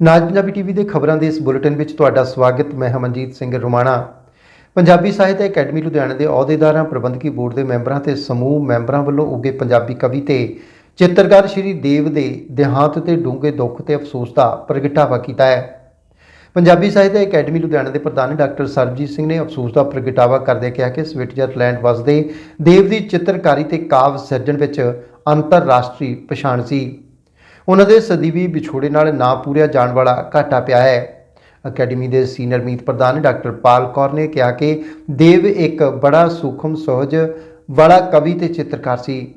ਨਾਜ Punjabi TV ਦੇ ਖਬਰਾਂ ਦੇ ਇਸ ਬੁਲੇਟਿਨ ਵਿੱਚ ਤੁਹਾਡਾ ਸਵਾਗਤ। ਮੈਂ ਹਮਨਜੀਤ ਸਿੰਘ ਰੁਮਾਣਾ। ਪੰਜਾਬੀ ਸਾਹਿਤ ਅਕੈਡਮੀ ਲੁਧਿਆਣਾ ਦੇ ਅਹੁਦੇਦਾਰਾਂ, ਪ੍ਰਬੰਧਕੀ ਬੋਰਡ ਦੇ ਮੈਂਬਰਾਂ ਤੇ ਸਮੂਹ ਮੈਂਬਰਾਂ ਵੱਲੋਂ ਉੱਗੇ ਪੰਜਾਬੀ ਕਵੀ ਤੇ ਚਿੱਤਰਕਾਰ ਸ਼੍ਰੀ ਦੇਵ ਦੇ ਦੇਹਾਂਤ ਤੇ ਡੂੰਘੇ ਦੁੱਖ ਤੇ ਅਫਸੋਸ ਦਾ ਪ੍ਰਗਟਾਵਾ ਕੀਤਾ ਹੈ। ਪੰਜਾਬੀ ਸਾਹਿਤ ਅਕੈਡਮੀ ਲੁਧਿਆਣਾ ਦੇ ਪ੍ਰਧਾਨ ਡਾਕਟਰ ਸਰਬਜੀਤ ਸਿੰਘ ਨੇ ਅਫਸੋਸ ਦਾ ਪ੍ਰਗਟਾਵਾ ਕਰਦੇ ਕਿਹਾ ਕਿ ਸਵਿਟਜ਼ਰਲੈਂਡ ਵਸਦੇ ਦੇਵ ਦੀ ਚਿੱਤਰਕਾਰੀ ਤੇ ਕਾਵ ਸਿਰਜਣ ਵਿੱਚ ਅੰਤਰਰਾਸ਼ਟਰੀ ਪਛਾਣ ਸੀ। ਉਹਨਾਂ ਦੇ ਸਦੀਵੀ ਵਿਛੋੜੇ ਨਾਲ ਨਾ ਪੂਰਿਆ ਜਾਣ ਵਾਲਾ ਘਾਟਾ ਪਿਆ ਹੈ। ਅਕੈਡਮੀ ਦੇ ਸੀਨੀਅਰ ਮੀਤ ਪ੍ਰਧਾਨ ਡਾਕਟਰ ਪਾਲ ਕੌਰ ਨੇ ਕਿਹਾ ਕਿ ਦੇਵ ਇੱਕ ਬੜਾ ਸੂਖਮ ਸਹਿਜ ਵਾਲਾ ਕਵੀ ਤੇ ਚਿੱਤਰਕਾਰ ਸੀ,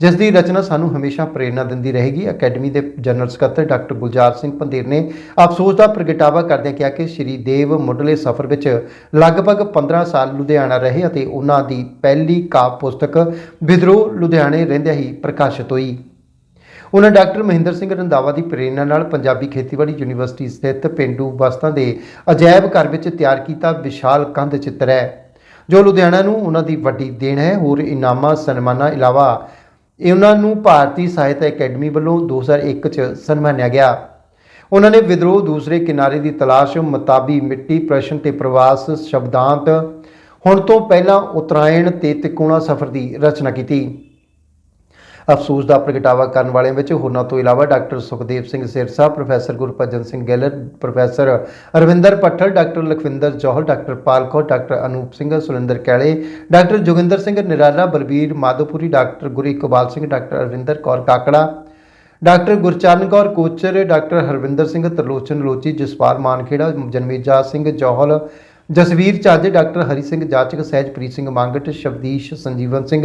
ਜਿਸ ਦੀ ਰਚਨਾ ਸਾਨੂੰ ਹਮੇਸ਼ਾ ਪ੍ਰੇਰਨਾ ਦਿੰਦੀ ਰਹੇਗੀ। ਅਕੈਡਮੀ ਦੇ ਜਨਰਲ ਸਕੱਤਰ ਡਾਕਟਰ ਗੁਲਜ਼ਾਰ ਸਿੰਘ ਪੰਦੇਰ ਨੇ ਅਫਸੋਸ ਦਾ ਪ੍ਰਗਟਾਵਾ ਕਰਦਿਆਂ ਕਿਹਾ ਕਿ ਸ਼੍ਰੀ ਦੇਵ ਮੁੱਢਲੇ ਸਫ਼ਰ ਵਿੱਚ ਲਗਭਗ 15 ਸਾਲ ਲੁਧਿਆਣਾ ਰਹੇ ਅਤੇ ਉਹਨਾਂ ਦੀ ਪਹਿਲੀ ਕਾਵਿ ਪੁਸਤਕ ਵਿਦਰੋਹ ਲੁਧਿਆਣੇ ਰਹਿੰਦਿਆਂ ਹੀ ਪ੍ਰਕਾਸ਼ਿਤ ਹੋਈ। ਉਹਨਾਂ ਡਾਕਟਰ ਮਹਿੰਦਰ ਸਿੰਘ ਰੰਧਾਵਾ ਦੀ ਪ੍ਰੇਰਣਾ ਨਾਲ ਪੰਜਾਬੀ ਖੇਤੀਬਾੜੀ ਯੂਨੀਵਰਸਿਟੀ ਸਥਿਤ ਪਿੰਡੂ ਵਸਤਾਂ ਦੇ ਅਜਾਇਬ ਘਰ ਵਿੱਚ ਤਿਆਰ ਕੀਤਾ ਵਿਸ਼ਾਲ ਕੰਧ ਚਿੱਤਰ ਹੈ, ਜੋ ਲੁਧਿਆਣਾ ਨੂੰ ਉਹਨਾਂ ਦੀ ਵੱਡੀ ਦੇਣ ਹੈ। ਹੋਰ ਇਨਾਮਾਂ, ਸਨਮਾਨਾਂ ਇਲਾਵਾ ਇਹਨਾਂ ਨੂੰ ਭਾਰਤੀ ਸਾਹਿਤ ਅਕੈਡਮੀ ਵੱਲੋਂ 2001 ਚ ਸਨਮਾਨਿਆ ਗਿਆ। ਉਹਨਾਂ ਨੇ ਵਿਦਰੋਹ ਦੂਸਰੇ ਕਿਨਾਰੇ ਦੀ ਤਲਾਸ਼ ਮਤਾਬੀ ਮਿੱਟੀ ਪ੍ਰਸ਼ਨ ਤੇ ਪ੍ਰਵਾਸ ਸ਼ਬਦਾਂਤ, ਹੁਣ ਤੋਂ ਪਹਿਲਾਂ ਉਤਰਾਇਣ ਤੇ ਤਿਕੋਣਾ ਸਫ਼ਰ ਦੀ ਰਚਨਾ ਕੀਤੀ। ਅਫਸੋਸ ਦਾ ਪ੍ਰਗਟਾਵਾ ਕਰਨ ਵਾਲਿਆਂ ਵਿੱਚ ਹੋਰਨਾਂ ਤੋਂ ਇਲਾਵਾ doctor Sukhdev Singh Sirsa, professor Gurbhajan Singh Gailar professor Arvinder Pathal doctor Lakhwinder Johal doctor Palkaur, doctor Anoop Singh, Surinder Kaile, doctor Joginder Singh Nirala, Balbir Madhopuri, doctor Guru Iqbal Singh, doctor Arvinder Kaur Kakra, doctor Gurcharan Kaur Kochar, doctor Harvinder Singh Tarlochan Lochi Jaspal Mankhera, Janmeja Singh Johal Jasvir Chaje doctor Hari Singh Jachak Sahajpreet Singh Mangat, Shabdish Sanjeevan Singh,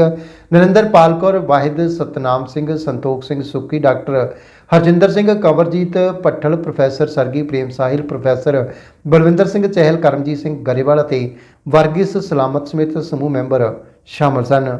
Narinder Pal Kaur, Wahid Satnam Singh, Santokh Singh Sukki, doctor Harjinder Singh, Kanwarjit Pathal professor Sargi Prem Sahil, professor Balwinder Singh Chahal, Karamjit Singh Grewal ਅਤੇ ਵਰਗਿਸ ਸਲਾਮਤ ਸਮੇਤ ਸਮੂਹ member ਸ਼ਾਮਲ ਸਨ।